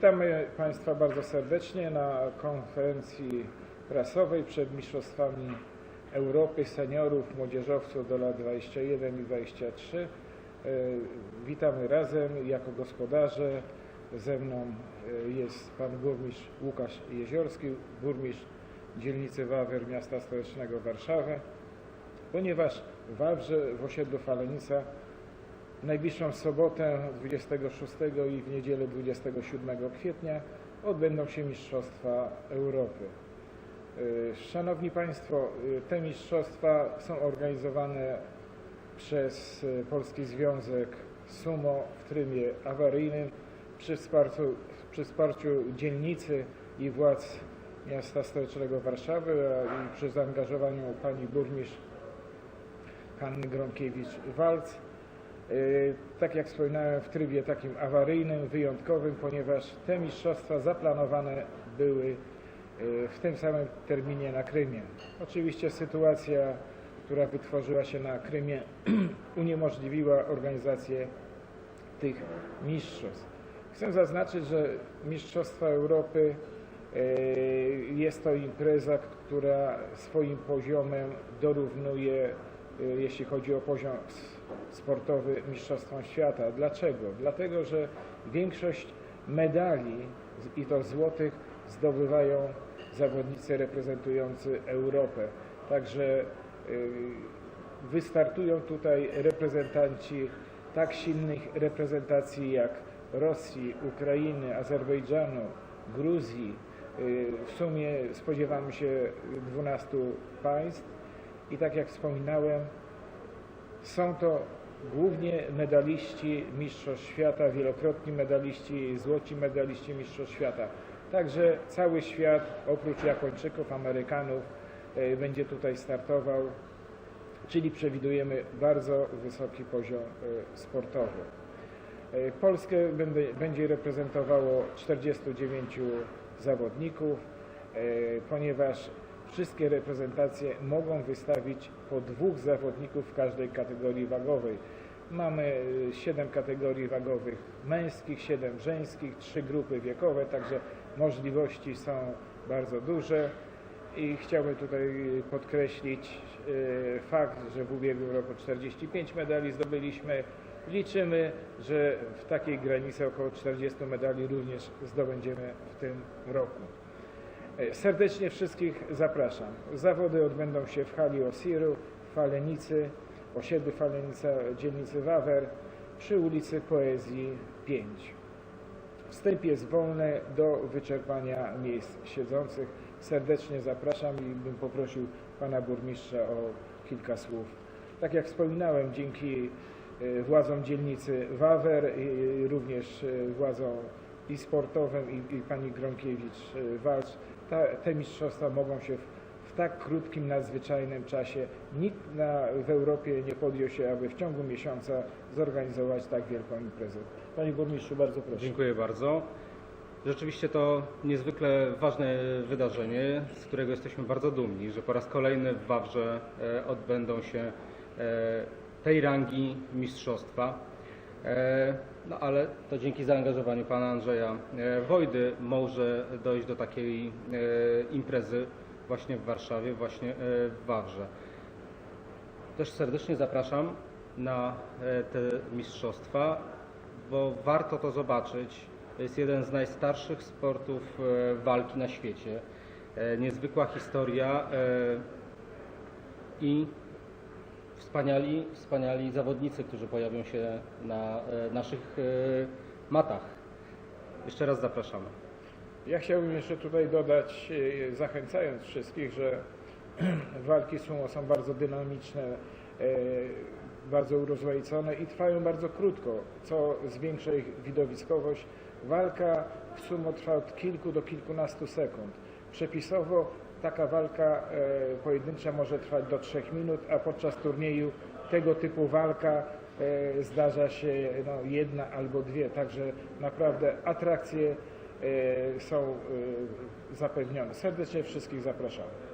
Witamy Państwa bardzo serdecznie na konferencji prasowej przed Mistrzostwami Europy Seniorów, Młodzieżowców do lat 21 i 23. E, Witamy razem jako gospodarze. Ze mną e, jest Pan Burmistrz Łukasz Jeziorski, Burmistrz dzielnicy Wawer Miasta Stołecznego Warszawy. Ponieważ Wawrze w osiedlu Falenica w najbliższą sobotę 26 i w niedzielę 27 kwietnia odbędą się Mistrzostwa Europy. Y, Szanowni Państwo, y, te mistrzostwa są organizowane przez y, Polski Związek Sumo w trybie awaryjnym przy wsparciu, przy wsparciu dzielnicy i władz miasta stołecznego Warszawy a i przy zaangażowaniu pani burmistrz Hanny Gronkiewicz-Walc. Yy, Tak jak wspominałem, w trybie takim awaryjnym, wyjątkowym, ponieważ te mistrzostwa zaplanowane były yy, w tym samym terminie na Krymie. Oczywiście sytuacja, która wytworzyła się na Krymie, uniemożliwiła organizację tych mistrzostw. Chcę zaznaczyć, że Mistrzostwa Europy yy, jest to impreza, która swoim poziomem dorównuje, jeśli chodzi o poziom sportowy, Mistrzostwom Świata. Dlaczego? Dlatego, że większość medali i to złotych zdobywają zawodnicy reprezentujący Europę. Także yy, wystartują tutaj reprezentanci tak silnych reprezentacji jak Rosji, Ukrainy, Azerbejdżanu, Gruzji. Yy, W sumie spodziewamy się 12 państw i tak jak wspominałem, są to głównie medaliści Mistrzostw Świata, wielokrotni medaliści, złoci medaliści Mistrzostw Świata. Także cały świat, oprócz Japończyków, Amerykanów, e, będzie tutaj startował, czyli przewidujemy bardzo wysoki poziom e, sportowy. E, Polskę będzie reprezentowało 49 zawodników, ponieważ wszystkie reprezentacje mogą wystawić po dwóch zawodników w każdej kategorii wagowej. Mamy 7 kategorii wagowych męskich, 7 żeńskich, 3 grupy wiekowe, także możliwości są bardzo duże. I chciałbym tutaj podkreślić e, fakt, że w ubiegłym roku 45 medali zdobyliśmy. Liczymy, że w takiej granicy około 40 medali również zdobędziemy w tym roku. E, Serdecznie wszystkich zapraszam. Zawody odbędą się w hali Osiru, Falenicy, osiedlu Falenica, dzielnicy Wawer, przy ulicy Poezji 5. Wstęp jest wolny do wyczerpania miejsc siedzących. Serdecznie zapraszam i bym poprosił pana burmistrza o kilka słów. Tak jak wspominałem, dzięki e, władzom dzielnicy Wawer i również e, władzom i sportowym i, i pani Gronkiewicz-Walcz, ta, te mistrzostwa mogą się w, w tak krótkim, nadzwyczajnym czasie. Nikt na, w Europie nie podjął się, aby w ciągu miesiąca zorganizować tak wielką imprezę. Panie burmistrzu, bardzo proszę. Dziękuję bardzo. Rzeczywiście to niezwykle ważne wydarzenie, z którego jesteśmy bardzo dumni, że po raz kolejny w Wawrze e, odbędą się e, tej rangi mistrzostwa. No ale to dzięki zaangażowaniu pana Andrzeja e, Wojdy może dojść do takiej e, imprezy właśnie w Warszawie, właśnie e, w Wawrze. Też serdecznie zapraszam na te mistrzostwa, bo warto to zobaczyć. To jest jeden z najstarszych sportów walki na świecie. Niezwykła historia i wspaniali, wspaniali zawodnicy, którzy pojawią się na e, naszych e, matach. Jeszcze raz zapraszamy. Ja chciałbym jeszcze tutaj dodać, e, zachęcając wszystkich, że walki sumo są bardzo dynamiczne, bardzo urozmaicone i trwają bardzo krótko, co zwiększa ich widowiskowość. Walka w sumo trwa od kilku do kilkunastu sekund. Przepisowo taka walka e, pojedyncza może trwać do trzech minut, a podczas turnieju tego typu walka e, zdarza się no, jedna albo dwie, także naprawdę atrakcje e, są zapewnione. Serdecznie wszystkich zapraszamy.